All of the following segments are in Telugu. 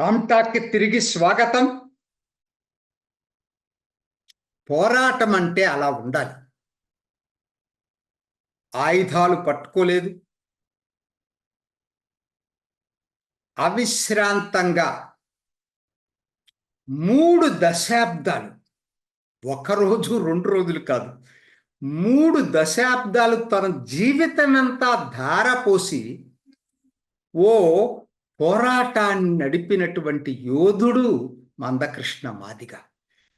రామ్టాక్కి తిరిగి స్వాగతం. పోరాటం అంటే అలా ఉండాలి. ఆయుధాలు పట్టుకోలేదు. అవిశ్రాంతంగా మూడు దశాబ్దాలు. ఒక రోజు రెండు రోజులు కాదు. మూడు దశాబ్దాలు తన జీవితమంతా ధారపోసి ఓ పోరాటాన్ని నడిపినటువంటి యోధుడు మందకృష్ణ మాదిగ.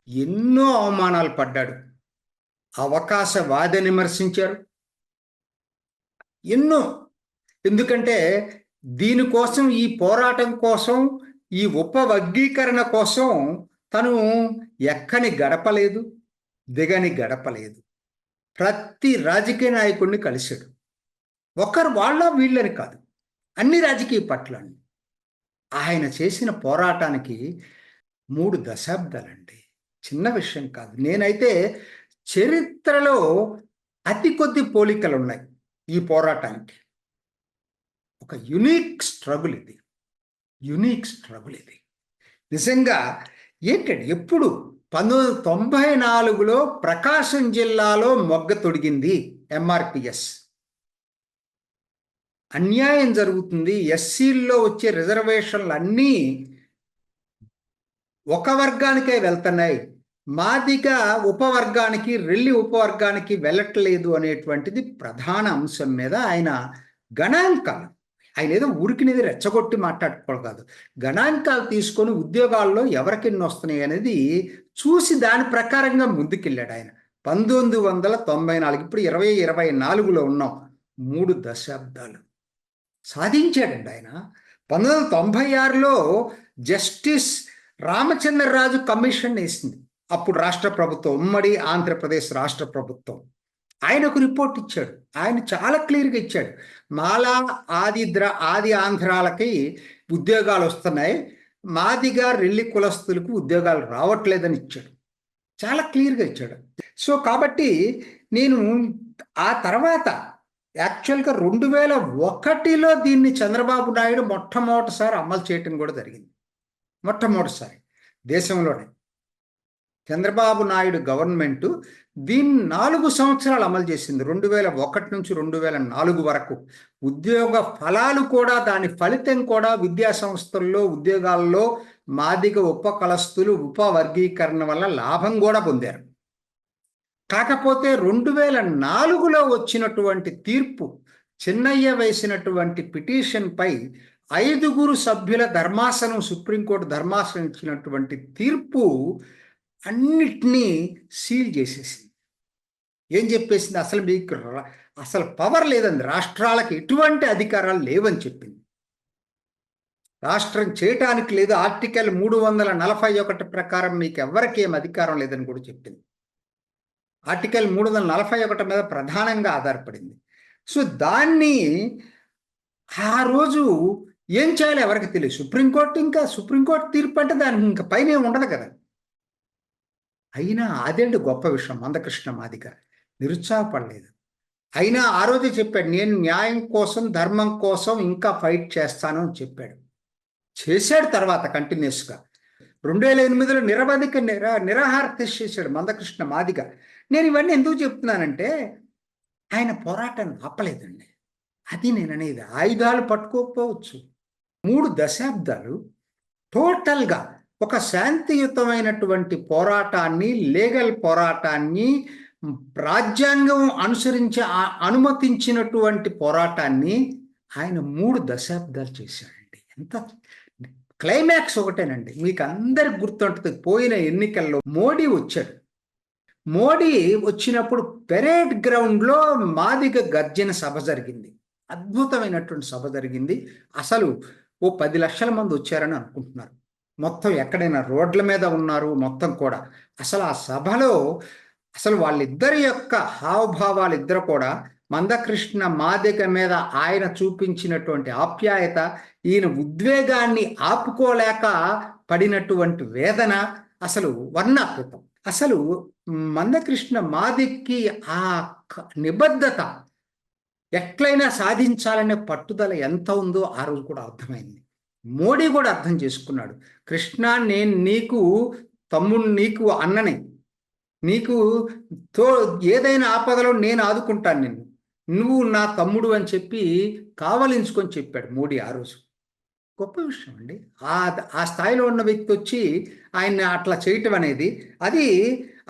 ఎన్నో అవమానాలు పడ్డాడు. అవకాశవాద విమర్శించారు. ఎన్నో. ఎందుకంటే దీనికోసం ఈ పోరాటం కోసం ఈ ఉపవర్గీకరణ కోసం తను ఎక్కని గడపలేదు దిగని గడపలేదు. ప్రతి రాజకీయ నాయకుడిని కలిశాడు. ఒకరు వాళ్ళ వీళ్ళని కాదు అన్ని రాజకీయ పట్లని ఆయన చేసిన పోరాటానికి మూడు దశాబ్దాలండి. చిన్న విషయం కాదు. నేనైతే చరిత్రలో అతి కొద్ది పోలికలు ఉన్నాయి ఈ పోరాటానికి. ఒక యునీక్ స్ట్రగుల్ ఇది. యునీక్ స్ట్రగుల్ ఇది. నిజంగా ఏంటండి? ఎప్పుడు పంతొమ్మిది తొంభై నాలుగులో ప్రకాశం జిల్లాలో మొగ్గ తొడిగింది ఎంఆర్పిఎస్ అన్యాయం జరుగుతుంది. ఎస్సీల్లో వచ్చే రిజర్వేషన్లు అన్నీ ఒక వర్గానికే వెళ్తున్నాయి. మాదిగా ఉపవర్గానికి రెల్లి ఉపవర్గానికి వెళ్ళట్లేదు అనేటువంటిది ప్రధాన అంశం మీద ఆయన గణాంకాలు. ఆయన ఏదో ఉరికినేది రెచ్చగొట్టి మాట్లాడుకోవడం కాదు గణాంకాలు తీసుకొని ఉద్యోగాల్లో ఎవరికెన్ని వస్తున్నాయి అనేది చూసి దాని ప్రకారంగా ముందుకెళ్ళాడు ఆయన. పంతొమ్మిది వందల తొంభై నాలుగు ఇప్పుడు ఇరవై ఇరవై నాలుగులో ఉన్నాం. మూడు దశాబ్దాలు. సాధించాడండి ఆయన. పంతొమ్మిది వందల తొంభై ఆరులో జస్టిస్ రామచంద్రరాజు కమిషన్ వేసింది. అప్పుడు రాష్ట్ర ప్రభుత్వం ఉమ్మడి ఆంధ్రప్రదేశ్ రాష్ట్ర ప్రభుత్వం. ఆయన ఒక రిపోర్ట్ ఇచ్చాడు. ఆయన చాలా క్లియర్గా ఇచ్చాడు. మాలా ఆది ద్ర ఆది ఆంధ్రాలకి ఉద్యోగాలు వస్తున్నాయి. మాదిగా రెల్లి కులస్తులకు ఉద్యోగాలు రావట్లేదని ఇచ్చాడు. చాలా క్లియర్గా ఇచ్చాడు. సో కాబట్టి నేను ఆ తర్వాత యాక్చువల్గా రెండు వేల ఒకటిలో దీన్ని చంద్రబాబు నాయుడు మొట్టమొదటిసారి అమలు చేయటం కూడా జరిగింది. మొట్టమొదటిసారి దేశంలోనే. చంద్రబాబు నాయుడు గవర్నమెంట్ దీన్ని నాలుగు సంవత్సరాలు అమలు చేసింది. రెండు వేల ఒకటి నుంచి రెండు వేల నాలుగు వరకు ఉద్యోగ ఫలాలు కూడా దాని ఫలితం కూడా విద్యా సంస్థల్లో ఉద్యోగాల్లో మాదిగ ఉపకలస్తులు ఉపవర్గీకరణ వల్ల లాభం కూడా పొందారు. కాకపోతే రెండు వేల నాలుగులో వచ్చినటువంటి తీర్పు చిన్నయ్య వేసినటువంటి పిటిషన్పై ఐదుగురు సభ్యుల ధర్మాసనం సుప్రీంకోర్టు ధర్మాసనం ఇచ్చినటువంటి తీర్పు అన్నిటినీ సీల్ చేసేసింది. ఏం చెప్పేసింది? అసలు మీకు అసలు పవర్ లేదండి రాష్ట్రాలకు ఎటువంటి అధికారాలు లేవని చెప్పింది. రాష్ట్రం చేయటానికి లేదు. ఆర్టికల్ మూడు వందల నలభై ఒకటి ప్రకారం మీకు ఎవరికి ఏం అధికారం లేదని కూడా చెప్పింది. ఆర్టికల్ మూడు వందల నలభై ఒకటి మీద ప్రధానంగా ఆధారపడింది. సో దాన్ని ఆ రోజు ఏం చేయాలి ఎవరికి తెలియదు. సుప్రీంకోర్టు ఇంకా సుప్రీంకోర్టు తీర్పు అంటే దానికి ఇంకా పైన ఉండదు కదా. అయినా అదేంటి గొప్ప విషయం మందకృష్ణ మాదిక నిరుత్సాహపడలేదు. అయినా ఆ రోజే చెప్పాడు నేను న్యాయం కోసం ధర్మం కోసం ఇంకా ఫైట్ చేస్తాను అని చెప్పాడు. చేశాడు తర్వాత కంటిన్యూస్గా. రెండు వేల ఎనిమిదిలో నిరవధిక నిరా నిరాహార చేశాడు మందకృష్ణ మాదిగ. నేను ఇవన్నీ ఎందుకు చెప్తున్నానంటే ఆయన పోరాటాన్ని ఆపలేదండి. అది నేను అనేది ఆయుధాలు పట్టుకోకపోవచ్చు. మూడు దశాబ్దాలు టోటల్గా ఒక శాంతియుతమైనటువంటి పోరాటాన్ని లీగల్ పోరాటాన్ని రాజ్యాంగం అనుసరించి అనుమతించినటువంటి పోరాటాన్ని ఆయన మూడు దశాబ్దాలు చేశాడండి. ఎంత క్లైమాక్స్ ఒకటేనండి. మీకు అందరికి గుర్తుంటుంది పోయిన ఎన్నికల్లో మోడీ వచ్చాడు. మోడీ వచ్చినప్పుడు పెరేడ్ గ్రౌండ్లో మాదిగ గర్జన సభ జరిగింది. అద్భుతమైనటువంటి సభ జరిగింది. అసలు ఓ పది లక్షల మంది వచ్చారని అనుకుంటున్నారు. మొత్తం ఎక్కడైనా రోడ్ల మీద ఉన్నారు మొత్తం కూడా. అసలు ఆ సభలో అసలు వాళ్ళిద్దరి యొక్క హావభావాలు ఇద్దరు కూడా మందకృష్ణ మాదిక మీద ఆయన చూపించినటువంటి ఆప్యాయత ఈయన ఉద్వేగాన్ని ఆపుకోలేక పడినటువంటి వేదన అసలు వర్ణాకృతం అసలు మందకృష్ణ మాదిక్కి ఆ నిబద్ధత ఎట్లయినా సాధించాలనే పట్టుదల ఎంత ఉందో ఆ రోజు కూడా అర్థమైంది. మోడీ కూడా అర్థం చేసుకున్నాడు. కృష్ణ నేను నీకు తమ్ముడు నీకు అన్నని. నీకు తో ఏదైనా ఆపదలో నేను ఆదుకుంటాను నిన్ను. నువ్వు నా తమ్ముడు అని చెప్పి కావలించుకొని చెప్పాడు మోడీ ఆ రోజు. గొప్ప విషయం అండి. ఆ ఆ స్థాయిలో ఉన్న వ్యక్తి వచ్చి ఆయన అట్లా చేయటం అనేది అది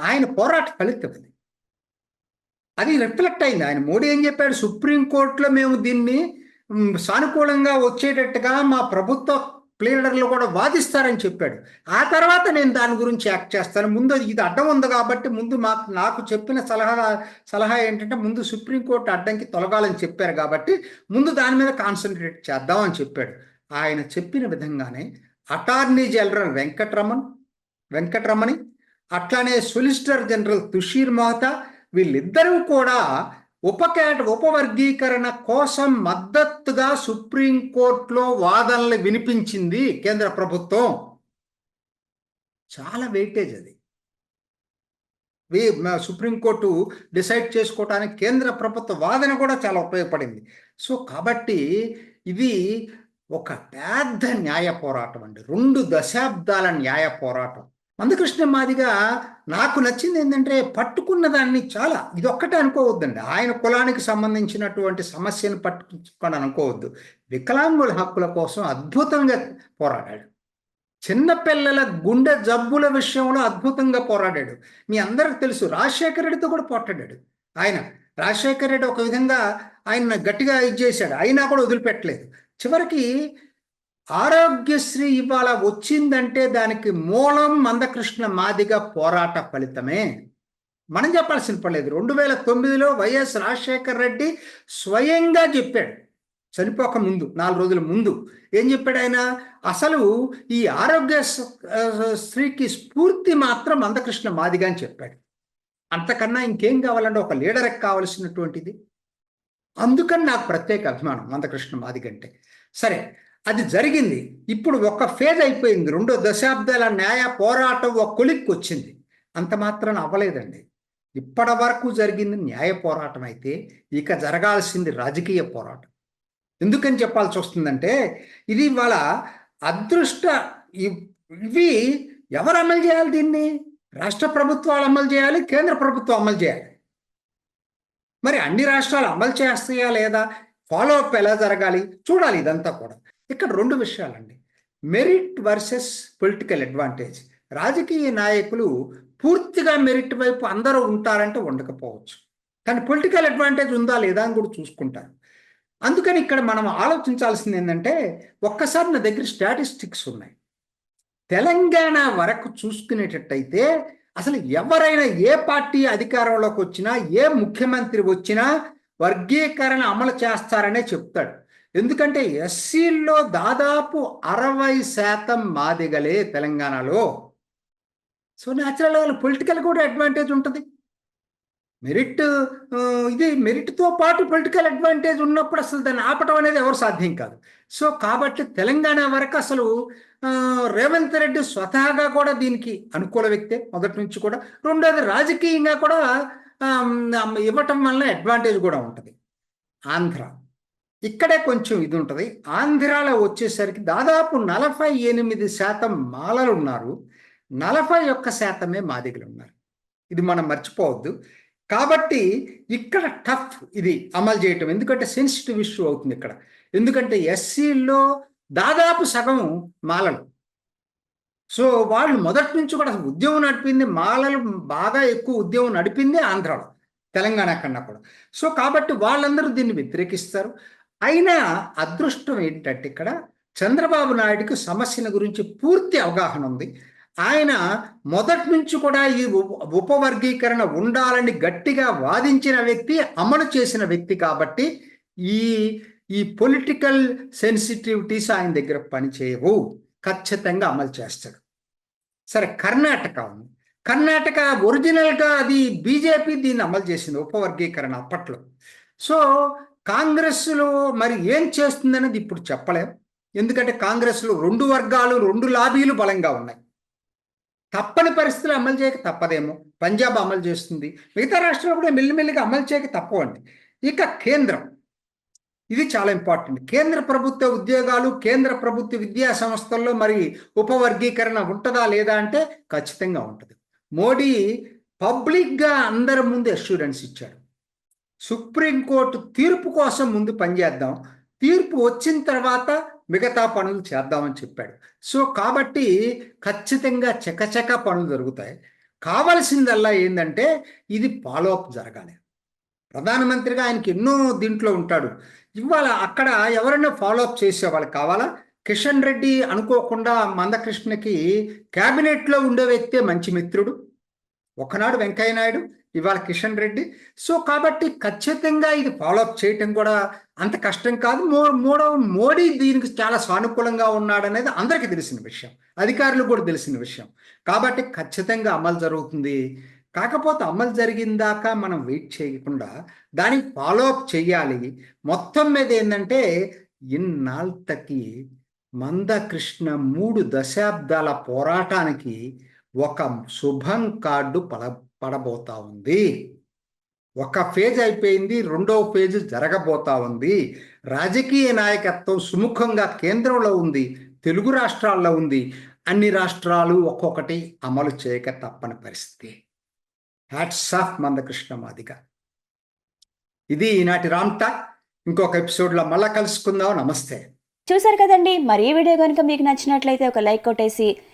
ఆయన పోరాట ఫలితం అది. అది రిఫ్లెక్ట్ అయింది. ఆయన మోడీ ఏం చెప్పాడు? సుప్రీంకోర్టులో మేము దీన్ని సానుకూలంగా వచ్చేటట్టుగా మా ప్రభుత్వ ప్లేడర్లు కూడా వాదిస్తారని చెప్పాడు. ఆ తర్వాత నేను దాని గురించి యాక్ట్ చేస్తాను. ముందు ఇది అడ్డం ఉంది కాబట్టి ముందు మాకు నాకు చెప్పిన సలహా సలహా ఏంటంటే ముందు సుప్రీంకోర్టు అడ్డంకి తొలగాలని చెప్పారు కాబట్టి ముందు దాని మీద కాన్సన్ట్రేట్ చేద్దామని చెప్పాడు. ఆయన చెప్పిన విధంగానే అటార్నీ జనరల్ వెంకటరమణ్ వెంకటరమణి అట్లానే సొలిసిటర్ జనరల్ తుషీర్ మహతా వీళ్ళిద్దరూ కూడా ఉపకేట ఉపవర్గీకరణ కోసం మద్దతుగా సుప్రీంకోర్టులో వాదనలు వినిపించింది కేంద్ర ప్రభుత్వం. చాలా వెయిటేజ్ అది. సుప్రీంకోర్టు డిసైడ్ చేసుకోవటానికి కేంద్ర ప్రభుత్వ వాదన కూడా చాలా ఉపయోగపడింది. సో కాబట్టి ఇది ఒక పెద్ద న్యాయ పోరాటం అండి. రెండు దశాబ్దాల న్యాయ పోరాటం. మందకృష్ణ మాదిగా నాకు నచ్చింది ఏంటంటే పట్టుకున్న దాన్ని చాలా ఇదొక్కటే అనుకోవద్దండి. ఆయన కులానికి సంబంధించినటువంటి సమస్యను పట్టుకొని అనుకోవద్దు. వికలాంగుల హక్కుల కోసం అద్భుతంగా పోరాడాడు. చిన్నపిల్లల గుండె జబ్బుల విషయంలో అద్భుతంగా పోరాడాడు. మీ అందరికి తెలుసు రాజశేఖర రెడ్డితో కూడా పోట్లాడాడు ఆయన రాజశేఖర రెడ్డి ఒక విధంగా ఆయన గట్టిగా ఇది చేశాడు. అయినా కూడా వదిలిపెట్టలేదు. చివరికి ఆరోగ్యశ్రీ ఇవాళ వచ్చిందంటే దానికి మూలం మందకృష్ణ మాదిగ పోరాట ఫలితమే. మనం చెప్పాల్సిన పర్లేదు. రెండు వేల తొమ్మిదిలో వైఎస్ రాజశేఖర్ రెడ్డి స్వయంగా చెప్పాడు. చనిపోక ముందు నాలుగు రోజుల ముందు. ఏం చెప్పాడు ఆయన? అసలు ఈ ఆరోగ్య స్త్రీకి స్ఫూర్తి మాత్రం మందకృష్ణ మాదిగ అని చెప్పాడు. అంతకన్నా ఇంకేం కావాలంటే ఒక లీడర్కి కావలసినటువంటిది. అందుకని నాకు ప్రత్యేక అభిమానం మందకృష్ణ మాదిగంటే సరే అది జరిగింది. ఇప్పుడు ఒక ఫేజ్ అయిపోయింది. రెండో దశాబ్దాల న్యాయ పోరాటం ఒక కొలిక్కి వచ్చింది. అంత మాత్రం అవ్వలేదండి. ఇప్పటి వరకు జరిగింది న్యాయ పోరాటం అయితే ఇక జరగాల్సింది రాజకీయ పోరాటం. ఎందుకని చెప్పాల్సి వస్తుందంటే ఇది వాళ్ళ అదృష్ట ఇవి ఎవరు అమలు చేయాలి దీన్ని? రాష్ట్ర ప్రభుత్వాలు అమలు చేయాలి కేంద్ర ప్రభుత్వం అమలు చేయాలి. మరి అన్ని రాష్ట్రాలు అమలు చేస్తాయా లేదా? ఫాలో అప్ ఎలా జరగాలి? చూడాలి ఇదంతా కూడా. ఇక్కడ రెండు విషయాలండి. Merit versus political advantage. రాజకీయ నాయకులు పూర్తిగా మెరిట్ వైపు అందరూ ఉంటారంటే ఉండకపోవచ్చు. కానీ పొలిటికల్ అడ్వాంటేజ్ ఉందా లేదా అని కూడా చూసుకుంటారు. అందుకని ఇక్కడ మనం ఆలోచించాల్సింది ఏంటంటే ఒక్కసారి నా దగ్గర స్టాటిస్టిక్స్ ఉన్నాయి. తెలంగాణ వరకు చూసుకునేటట్టయితే అసలు ఎవరైనా ఏ పార్టీ అధికారంలోకి వచ్చినా ఏ ముఖ్యమంత్రి వచ్చినా వర్గీకరణ అమలు చేస్తారనే చెప్తాడు. ఎందుకంటే ఎస్సీల్లో దాదాపు అరవై శాతం మాదిగలే తెలంగాణలో. సో న్యాచురల్ పొలిటికల్ కూడా అడ్వాంటేజ్ ఉంటుంది. మెరిట్ ఇది మెరిట్తో పాటు పొలిటికల్ అడ్వాంటేజ్ ఉన్నప్పుడు అసలు దాన్ని ఆపటం అనేది ఎవరు సాధ్యం కాదు. సో కాబట్టి తెలంగాణ వరకు అసలు రేవంత్ రెడ్డి స్వతహాగా కూడా దీనికి అనుకూల వ్యక్తే మొదటి నుంచి కూడా. రెండోది రాజకీయంగా కూడా ఇవ్వటం వలన అడ్వాంటేజ్ కూడా ఉంటుంది. ఆంధ్ర. ఇక్కడే కొంచెం ఇది ఉంటుంది ఆంధ్రాలో వచ్చేసరికి దాదాపు నలభై ఎనిమిది శాతం మాలలు ఉన్నారు. నలభై ఒక్క శాతమే మాదిగలు ఉన్నారు. ఇది మనం మర్చిపోవద్దు. కాబట్టి ఇక్కడ టఫ్ ఇది అమలు చేయటం. ఎందుకంటే సెన్సిటివ్ ఇష్యూ అవుతుంది ఇక్కడ. ఎందుకంటే ఎస్సీల్లో దాదాపు సగం మాలలు. సో వాళ్ళు మొదటి నుంచి కూడా ఉద్యమం నడిపింది మాలలు బాగా ఎక్కువ ఉద్యమం నడిపింది ఆంధ్రాలో తెలంగాణ కన్నా కూడా. సో కాబట్టి వాళ్ళందరూ దీన్ని వ్యతిరేకిస్తారు. అయినా అదృష్టం ఏంటంటే ఇక్కడ చంద్రబాబు నాయుడుకి సమస్యను గురించి పూర్తి అవగాహన ఉంది. ఆయన మొదటి నుంచి కూడా ఈ ఉపవర్గీకరణ ఉండాలని గట్టిగా వాదించిన వ్యక్తి అమలు చేసిన వ్యక్తి కాబట్టి ఈ ఈ పొలిటికల్ సెన్సిటివిటీస్ ఆయన దగ్గర పనిచేయవు. ఖచ్చితంగా అమలు చేస్తాడు. సరే కర్ణాటక ఉంది. కర్ణాటక ఒరిజినల్గా అది బీజేపీ దీన్ని అమలు చేసింది ఉపవర్గీకరణ అప్పట్లో. సో కాంగ్రెస్లో మరి ఏం చేస్తుందనేది ఇప్పుడు చెప్పలేం. ఎందుకంటే కాంగ్రెస్లో రెండు వర్గాలు రెండు లాబీలు బలంగా ఉన్నాయి. తప్పని పరిస్థితులు అమలు చేయక తప్పదేమో. పంజాబ్ అమలు చేస్తుంది. మిగతా రాష్ట్రాలు కూడా మెల్లిమెల్లిగా అమలు చేయక తప్పవండి. ఇక కేంద్రం. ఇది చాలా ఇంపార్టెంట్. కేంద్ర ప్రభుత్వ ఉద్యోగాలు కేంద్ర ప్రభుత్వ విద్యా సంస్థల్లో మరి ఉపవర్గీకరణ ఉంటుందా లేదా అంటే ఖచ్చితంగా ఉంటుంది. మోడీ పబ్లిక్గా అందరి ముందు అష్యూరెన్స్ ఇచ్చాడు. సుప్రీంకోర్టు తీర్పు కోసం ముందు పనిచేద్దాం తీర్పు వచ్చిన తర్వాత మిగతా పనులు చేద్దామని చెప్పాడు. సో కాబట్టి ఖచ్చితంగా చకచక పనులు జరుగుతాయి. కావలసిందల్లా ఏంటంటే ఇది ఫాలోఅప్ జరగాలి. ప్రధానమంత్రిగా ఆయనకి ఎన్నో దీంట్లో ఉంటాడు. ఇవాళ అక్కడ ఎవరైనా ఫాలోఅప్ చేసేవాళ్ళు కావాలా? కిషన్ రెడ్డి అనుకోకుండా మందకృష్ణకి క్యాబినెట్లో ఉండే వ్యక్తే మంచి మిత్రుడు. ఒకనాడు వెంకయ్య నాయుడు ఇవాళ కిషన్ రెడ్డి. సో కాబట్టి ఖచ్చితంగా ఇది ఫాలోఅప్ చేయటం కూడా అంత కష్టం కాదు. మో మూడవ మోడీ దీనికి చాలా సానుకూలంగా ఉన్నాడనేది అందరికీ తెలిసిన విషయం. అధికారులకు కూడా తెలిసిన విషయం. కాబట్టి ఖచ్చితంగా అమలు జరుగుతుంది. కాకపోతే అమలు జరిగిందాకా మనం వెయిట్ చేయకుండా దానికి ఫాలోఅప్ చేయాలి. మొత్తం మీద ఏంటంటే ఇన్నాళ్ళకి మందకృష్ణ మూడు దశాబ్దాల పోరాటానికి ఒక శుభం కార్డు పల పడబోతా ఉంది. ఒక ఫేజ్ అయిపోయింది రెండవ ఫేజ్ జరగబోతా ఉంది. రాజకీయ నాయకత్వం సుముఖంగా కేంద్రంలో ఉంది తెలుగు రాష్ట్రాల్లో ఉంది. అన్ని రాష్ట్రాలు ఒక్కొక్కటి అమలు చేయక తప్పని పరిస్థితి. Hats off Mandakrishna Madiga. ఇది ఈనాటి రామ్ టాక్ ఇంకొక ఎపిసోడ్లో మళ్ళా కలుసుకుందాం. నమస్తే. చూసారు కదండి మరి ఈ వీడియో కనుక మీకు నచ్చినట్లయితే ఒక లైక్ కొట్టేసి